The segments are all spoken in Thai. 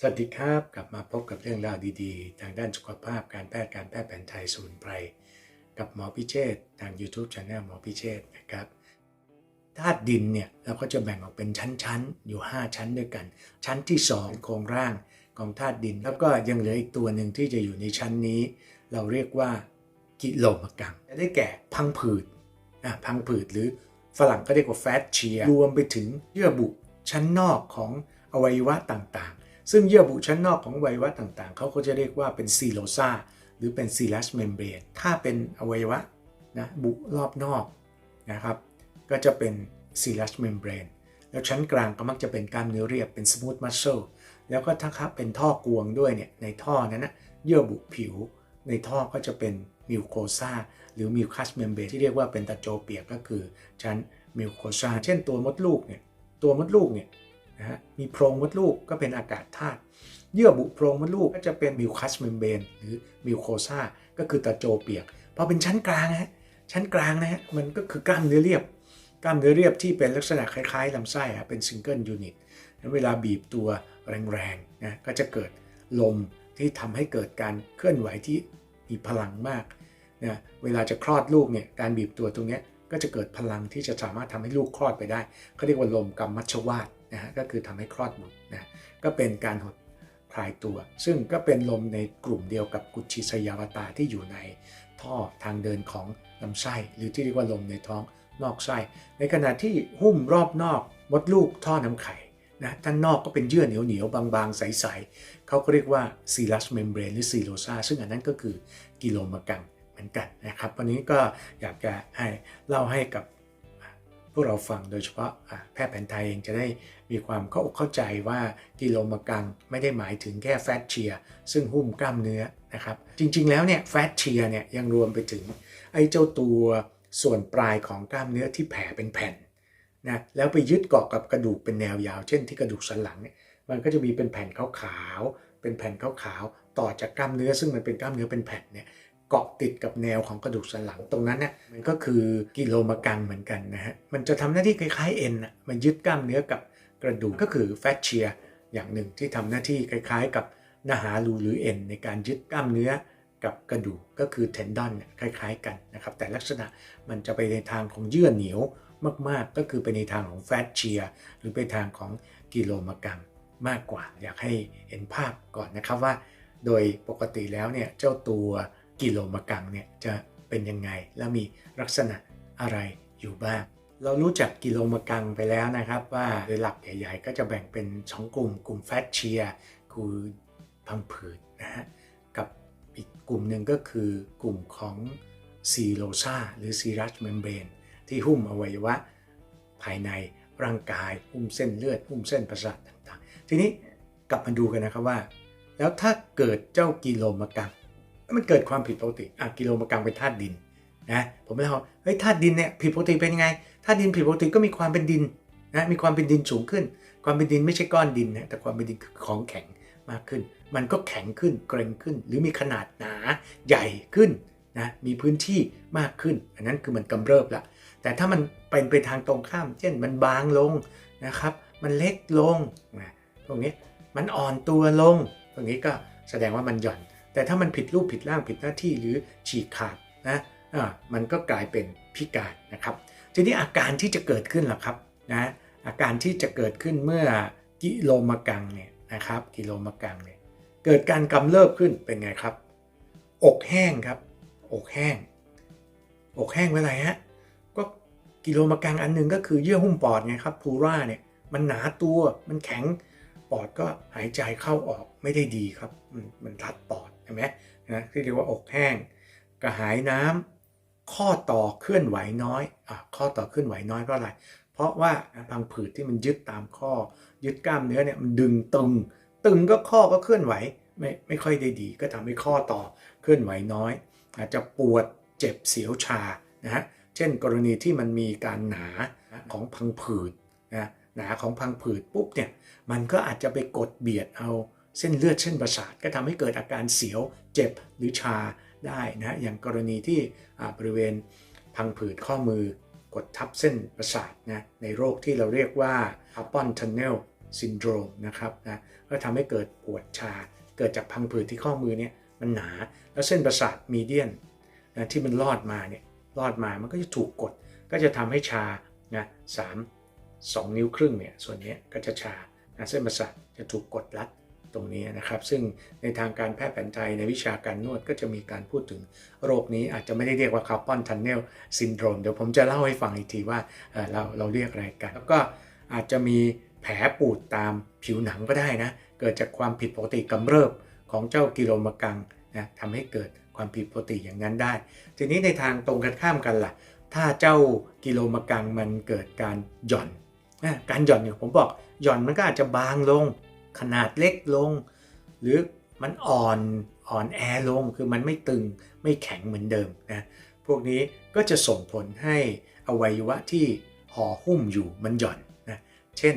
สวัสดีครับ กลับมาพบกับเรื่องราวดีๆ ทางด้านสุขภาพการแพทย์การแพทย์แผนไทยสมุนไพรกับหมอพิเชษทาง YouTube Channel หมอพิเชษนะครับธาตุดินเนี่ยเราก็จะแบ่งออกเป็นชั้นๆ อยู่ 5 ชั้นด้วยกัน ชั้นที่ 2 โครงร่างของธาตุดิน แล้วก็ยังเหลืออีกตัวหนึ่งที่จะอยู่ในชั้นนี้ เราเรียกว่ากิโลมกังได้แก่พังผืดอะพังผืดหรือฝรั่งก็เรียกว่าแฟตเชียรวมไปถึงเยื่อบุชั้นนอกของอวัยวะต่างๆ ซึ่งเยื่อบุชั้นนอกของอวัยวะต่างๆ เขาก็จะเรียกว่าเป็นซีโลซาหรือเป็นซีลัสเมมเบรนถ้าเป็นอวัยวะนะบุรอบนอกนะครับก็จะเป็นซีลัสเมมเบรนแล้วชั้นกลางก็มักจะเป็นกล้ามเนื้อเรียบเป็นสมูทมัสเซลแล้วก็ถ้าครับเป็นท่อกวงด้วยเนี่ยในท่อนั้นนะเยื่อบุผิว ในท่อก็จะเป็นมิวโคซาหรือมิวคัสเมมเบรนที่เรียกว่าเป็นตะโจเปียกก็คือชั้นมิวโคซาเช่นตัวมดลูกเนี่ยตัวมดลูกเนี่ย นะฮะมีโพรงมดลูกก็เป็นอากาศธาตุเยื่อบุโพรงมดลูกก็จะเป็นมิวคัสเมมเบนหรือมิวโคซาก็คือตะโจเปียกพอเป็นชั้นกลางนะฮะชั้นกลางนะฮะมันก็คือกล้ามเนื้อเรียบ กล้ามเนื้อเรียบที่เป็นลักษณะคล้ายๆลำไส้อะเป็นซิงเกิลยูนิตเวลาบีบตัวแรงๆนะก็จะเกิดลมที่ทำให้เกิดการเคลื่อนไหวที่มีพลังมากนะเวลาจะคลอดลูกเนี่ยการบีบตัวตรงนี้ก็จะเกิดพลังที่จะสามารถทำให้ลูกคลอดไปได้เขาเรียกว่าลมกรรมมัชวาต นะฮะก็คือทำให้คลอดบุตรนะก็เป็นการหดคลายตัว ซึ่งก็เป็นลมในกลุ่มเดียวกับกุชิสยาวตาที่อยู่ในท่อทางเดินของลำไส้ หรือที่เรียกว่าลมในท้องนอกไส้ ในขณะที่หุ้มรอบนอกมดลูกท่อน้ำไข่นะด้านนอกก็เป็นเยื่อเหนียวเหนียวบางๆ ใสๆเขาก็เรียกว่าซีลัสเมมเบรนหรือซีโลซาซึ่งอันนั้นก็คือกิโลมกังเหมือนกันนะครับ วันนี้ก็อยากจะให้เล่าให้กับ วกเราฟังโดยเฉพาะแพทย์แผนไทยเองจะได้มีความเข้าอกเข้าใจว่ากิโลมกังไม่ได้หมายถึงแค่แฟตเชียซึ่งหุ้มกล้ามเนื้อนะครับจริงๆแล้วเนี่ยแฟตเชียเนี่ยยังรวมไปถึงไอ้เจ้าตัวส่วนปลายของกล้ามเนื้อที่แผ่เป็นแผ่นนะแล้วไปยึดเกาะกับกระดูกเป็นแนวยาว เช่นที่กระดูกสันหลังเนี่ยมันก็จะมีเป็นแผ่นขาวๆเป็นแผ่นขาวๆต่อจากกล้ามเนื้อซึ่งมันเป็นกล้ามเนื้อเป็นแผ่นเนี่ย เกาะติดกับแนวของกระดูกสันหลังตรงนั้นเนี่ยมันก็คือกิโลมกังเหมือนกันนะฮะมันจะทำหน้าที่คล้ายๆเอ็นอะมันยึดกล้ามเนื้อกับกระดูกก็คือแฟตเชียอย่างหนึ่งที่ทำหน้าที่คล้ายๆ กับนาหารูหรือเอ็นในการยึดกล้ามเนื้อกับกระดูกก็คือเทนดอนเนี่ยคล้ายๆกันนะครับแต่ลักษณะมันจะไปในทางของเยื่อเหนียวมากๆ ก็คือไปในทางของแฟตเชียหรือไปทางของกิโลมกังมากกว่า อยากให้เห็นภาพก่อนนะครับว่า โดยปกติแล้วเนี่ยเจ้าตัว กิโลมกังเนี่ยจะเป็นยังไง และมีลักษณะอะไรอยู่บ้าง เรารู้จักกิโลมกังไปแล้วนะครับ ว่าโดยหลักใหญ่ ๆ ก็จะแบ่งเป็นสองกลุ่ม กลุ่มแฟตเชียคือพังผืดนะฮะกับอีกกลุ่มหนึ่งก็คือกลุ่มของซีโลซาหรือซีรัสเมมเบรนที่หุ้มอวัยวะภายในร่างกาย หุ้มเส้นเลือด หุ้มเส้นประสาทต่างๆ ทีนี้กลับมาดูกันนะครับว่า แล้วถ้าเกิดเจ้ากิโลมกัง มันเกิดความผิดปกติอะกิโลมกังเป็นธาตุดินนะผมไม่เอาเฮ้ยธาตุดินเนี่ยผิดปกติเป็นยังไงธาตุดินผิดปกติก็มีความเป็นดินนะมีความเป็นดินสูงขึ้น ความเป็นดินไม่ใช่ก้อนดินนะแต่ความเป็นดินคือของแข็งมากขึ้น มันก็แข็งขึ้นเกร็งขึ้น หรือมีขนาดหนาใหญ่ขึ้นนะมีพื้นที่มากขึ้น อันนั้นคือมันกำเริบละแต่ถ้ามันเป็นไปทางตรงข้าม เช่นมันบางลงนะครับ มันเล็กลงนะตรงนี้มันอ่อนตัวลง ตรงนี้ก็แสดงว่ามันหย่อน แต่ถ้ามันผิดรูปผิดร่างผิดหน้าที่หรือฉีกขาดนะอ่ามันก็กลายเป็นพิการนะครับ ทีนี้อาการที่จะเกิดขึ้นล่ะครับนะอาการที่จะเกิดขึ้นเมื่อกิโลมกังเนี่ยนะครับกิโลมกังเนี่ยเกิดการกำเริบขึ้นเป็นไงครับ อกแห้งครับ อกแห้ง อกแห้งเป็นไรฮะก็กิโลมกังอันหนึ่งก็คือเยื่อหุ้มปอดไงครับพูราเนี่ยมันหนาตัวมันแข็งปอดก็หายใจเข้าออกไม่ได้ดีครับ มันมันรัดปอด ใช่ไหมนะที่เรียกว่าอกแห้ง กระหายน้ำข้อต่อเคลื่อนไหวน้อยอะข้อต่อเคลื่อนไหวน้อยเพราะอะไร เพราะว่าพังผืดที่มันยึดตามข้อ ยึดกล้ามเนื้อเนี่ยมันดึงตึง ตึงก็ข้อก็เคลื่อนไหวไม่ไม่ค่อยได้ดี ก็ทำให้ข้อต่อเคลื่อนไหวน้อย อาจจะปวดเจ็บเสียวชานะฮะเช่น กรณีที่มันมีการหนาของพังผืดนะหนาของพังผืดปุ๊บเนี่ยมันก็อาจจะไปกดเบียดเอา เส้นเลือดเส้นประสาทก็ทำให้เกิดอาการเสียวเจ็บหรือชาได้นะอย่างกรณีที่บริเวณพังผืดข้อมือกดทับเส้นประสาทนะในโรคที่เราเรียกว่า carpal tunnel ซินโดรมนะครับนะก็ทำให้เกิดปวดชา เกิดจากพังผืดที่ข้อมือเนี่ยมันหนา แล้วเส้นประสาทมีเดียนนะที่มันลอดมาเนี่ยลอดมามันก็จะถูกกด ก็จะทำให้ชานะสามสองนิ้วครึ่งเนี่ยส่วนนี้ก็จะชานะเส้นประสาทจะถูกกดรัด ตรงนี้นะครับ ซึ่งในทางการแพทย์แผนไทยในวิชาการนวดก็จะมีการพูดถึงโรคนี้อาจจะไม่ได้เรียกว่าคาร์ปอนทันเนลซินโดรมเดี๋ยวผมจะเล่าให้ฟังอีกทีว่าเราเราเรียกอะไรกัน แล้วก็อาจจะมีแผลปูดตามผิวหนังก็ได้นะ เกิดจากความผิดปกติกำเริบของเจ้ากิโลมกังนะทำให้เกิดความผิดปกติอย่างนั้นได้ ทีนี้ในทางตรงกันข้ามกันล่ะ ถ้าเจ้ากิโลมกังมันเกิดการหย่อนนะการหย่อนเนี่ยผมบอกหย่อนมันก็อาจจะบางลง ขนาดเล็กลง หรือมันอ่อนอ่อนแอลงคือมันไม่ตึงไม่แข็งเหมือนเดิมนะพวกนี้ก็จะส่งผลให้อวัยวะที่ห่อหุ้มอยู่มันหย่อนนะเช่น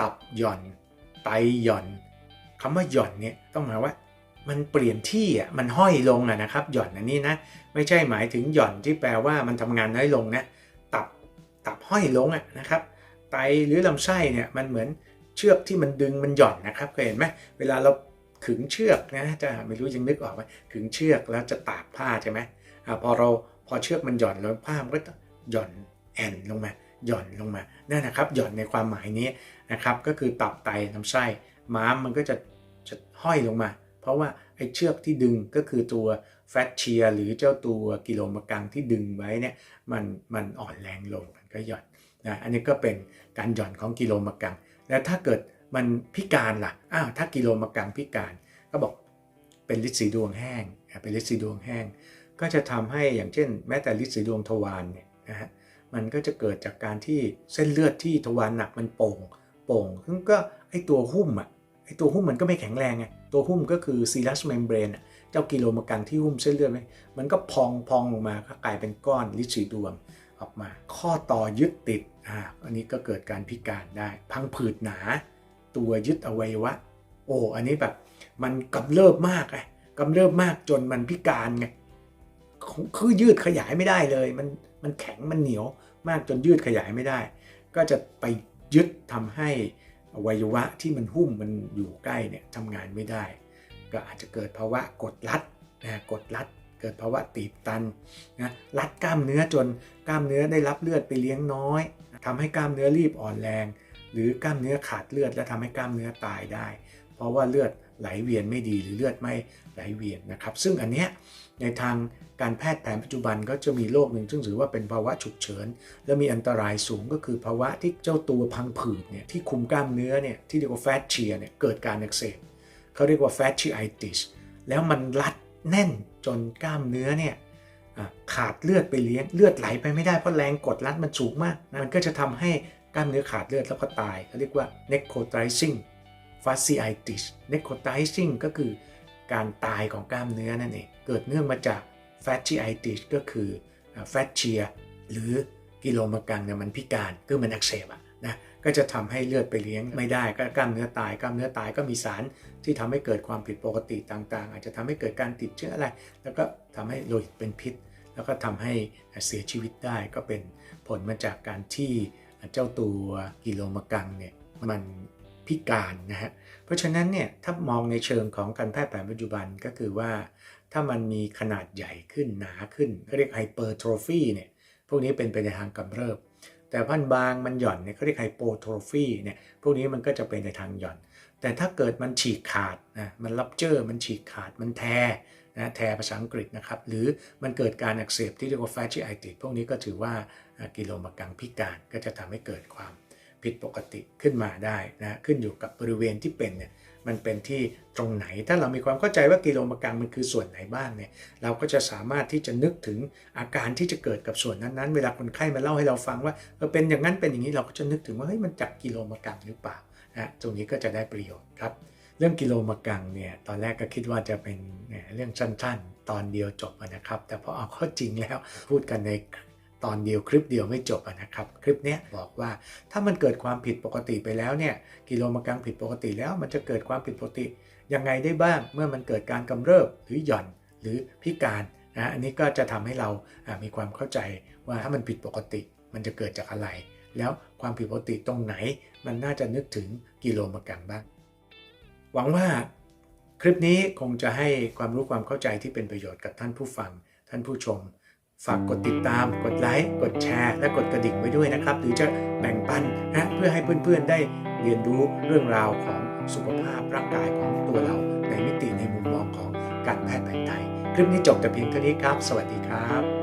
ตับหย่อน ไตหย่อนคำว่าหย่อนเนี่ยต้องหมายว่ามันเปลี่ยนที่อะมันห้อยลงอะนะครับ หย่อนอันนี้นะไม่ใช่หมายถึงหย่อนที่แปลว่ามันทำงานน้อยลงนะตับตับห้อยลงอะนะครับ ไตหรือลำไส้เนี่ยมันเหมือน เชือกที่มันดึงมันหย่อนนะครับเคยเห็นไหมเวลาเราขึงเชือกนะจะไม่รู้ยังนึกออกไหมขึงเชือกแล้วจะตากผ้าใช่ไหมอ่าพอเราพอเชือกมันหย่อนแล้วผ้ามันก็หย่อนแอนลงมาหย่อนลงมานั่นนะครับหย่อนในความหมายนี้นะครับก็คือตับไตลำไส้ม้ามมันก็จะจะห้อยลงมา เพราะว่าไอ้เชือกที่ดึงก็คือตัวแฟตเชียหรือเจ้าตัวกิโลมกังที่ดึงไว้เนี่ยมันมันอ่อนแรงลงมันก็หย่อนนะอันนี้ก็เป็นการหย่อนของกิโลมกัง แล้วถ้าเกิดมันพิการล่ะ อ้าวถ้ากิโลมกังพิการ ก็บอกเป็นลินสีดวงแห้ง เป็นลินสีดวงแห้ง ก็จะทำให้อย่างเช่น แม้แต่ลินสีดวงทวารเนี่ยนะฮะ มันก็จะเกิดจากการที่เส้นเลือดที่ทวารหนักมันโป่ง โป่งซึ่งก็ไอตัวหุ้มอะ ไอตัวหุ้มมันก็ไม่แข็งแรงไง ตัวหุ้มก็คือซีลัสเมมเบรนเจ้ากิโลมกังที่หุ้มเส้นเลือดไหมมันก็พองพองออกมาก็กลายเป็นก้อนลินสีดวงออกมา ข้อต่อยึดติด อันนี้ก็เกิดการพิการได้ พังผืดหนา ตัวยึดอวัยวะ โอ้อันนี้แบบมันกำเริบมากไงกำเริบมากจนมันพิการไงคือยืดขยายไม่ได้เลย มันมันแข็งมันเหนียวมากจนยืดขยายไม่ได้ ก็จะไปยึดทำให้อวัยวะที่มันหุ้มมันอยู่ใกล้เนี่ยทำงานไม่ได้ ก็อาจจะเกิดภาวะกดรัดนะกดรัด เกิดภาวะตีบตันนะรัดกล้ามเนื้อจนกล้ามเนื้อได้รับเลือดไปเลี้ยงน้อยทำให้กล้ามเนื้อรีบอ่อนแรง หรือกล้ามเนื้อขาดเลือดและทำให้กล้ามเนื้อตายได้ เพราะว่าเลือดไหลเวียนไม่ดีหรือเลือดไม่ไหลเวียนนะครับ ซึ่งอันเนี้ยในทางการแพทย์แผนปัจจุบันก็จะมีโรคหนึ่งซึ่งถือว่าเป็นภาวะฉุกเฉิน และมีอันตรายสูงก็คือภาวะที่เจ้าตัวพังผืดเนี่ยที่คุมกล้ามเนื้อเนี่ยที่เรียกว่าแฟตเชียเนี่ยเกิดการอักเสบเขาเรียกว่าแฟตชีไอติสแล้วมันรัดแน่นจนกล้ามเนื้อเนี่ยขาดเลือดไปเลี้ยงเลือดไหลไปไม่ได้เพราะแรงกดรัดมันสูงมาก มันก็จะทำให้กล้ามเนื้อขาดเลือดแล้วก็ตายเขาเรียกว่า necrotizing fasciitis necrotizing ก็คือการตายของกล้ามเนื้อนั่นเอง เกิดเนื่องมาจาก fasciitis ก็คือ fascia หรือกิโลมกังเนี่ยมันพิการคือมันอักเสบอะนะ ก็จะทำให้เลือดไปเลี้ยงไม่ได้ก็กล้ามเนื้อตายกล้ามเนื้อตายก็มีสารที่ทำให้เกิดความผิดปกติต่างๆ อาจจะทำให้เกิดการติดเชื้ออะไร แล้วก็ทำให้โลหิตเป็นพิษ แล้วก็ทำให้เสียชีวิตได้ก็เป็นผลมาจากการที่เจ้าตัวกิโลมกังเนี่ยมันพิการนะฮะเพราะฉะนั้นเนี่ยถ้ามองในเชิงของการแพทย์แผนปัจจุบันก็คือว่า ถ้ามันมีขนาดใหญ่ขึ้นหนาขึ้นเขาเรียกไฮเปอร์โทรฟีเนี่ยพวกนี้เป็นไปในทางกำเริบ แต่พันบางมันหย่อนเนี่ยเขาเรียกไฮโปโทรฟีเนี่ยพวกนี้มันก็จะเป็นในทางหย่อน แต่ถ้าเกิดมันฉีกขาดนะมันรับเจอมันฉีกขาดมันแทนะแทภาษาอังกฤษนะครับหรือมันเกิดการอักเสบที่เรียกว่าแฟชชิไอติดพวกนี้ก็ถือว่ากิโลมกังพิการก็จะทำให้เกิดความ ผิดปกติขึ้นมาได้นะขึ้นอยู่กับบริเวณที่เป็นเนี่ยมันเป็นที่ตรงไหนถ้าเรามีความเข้าใจว่ากิโลมกังมันคือส่วนไหนบ้างเนี่ยเราก็จะสามารถที่จะนึกถึงอาการที่จะเกิดกับส่วนนั้นๆ เวลาคนไข้มาเล่าให้เราฟังว่าเออเป็นอย่างนั้นเป็นอย่างนี้เราก็จะนึกถึงว่าเฮ้ยมันจากกิโลมกังหรือเปล่านะตรงนี้ก็จะได้ประโยชน์ครับเรื่องกิโลมกังเนี่ยตอนแรกก็คิดว่าจะเป็นเรื่องสั้นๆ ตอนเดียวจบนะครับ แต่พอเอาข้าจริงแล้วพูดกันใน ตอนเดียวคลิปเดียวไม่จบนะครับ คลิปนี้บอกว่าถ้ามันเกิดความผิดปกติไปแล้วเนี่ยกิโลมากังผิดปกติแล้วมันจะเกิดความผิดปกติ ยังไงได้บ้างเมื่อมันเกิดการกำเริบหรือหย่อนหรือพิการนะอันนี้ก็จะทำให้เรามีความเข้าใจว่าถ้ามันผิดปกติมันจะเกิดจากอะไร แล้วความผิดปกติตรงไหน มันน่าจะนึกถึงกิโลมากรัมบ้าง หวังว่าคลิปนี้คงจะให้ความรู้ความเข้าใจที่เป็นประโยชน์กับท่านผู้ฟังท่านผู้ชม ฝากกดติดตาม กดไลค์ กดแชร์ และกดกระดิ่งไว้ด้วยนะครับ หรือจะแบ่งปันนะเพื่อให้เพื่อนๆได้เรียนรู้เรื่องราวของสุขภาพร่างกายของตัวเรา ในมิติในมุมมองของการแพทย์แผนไทย คลิปนี้จบแต่เพียงเท่านี้ครับ สวัสดีครับ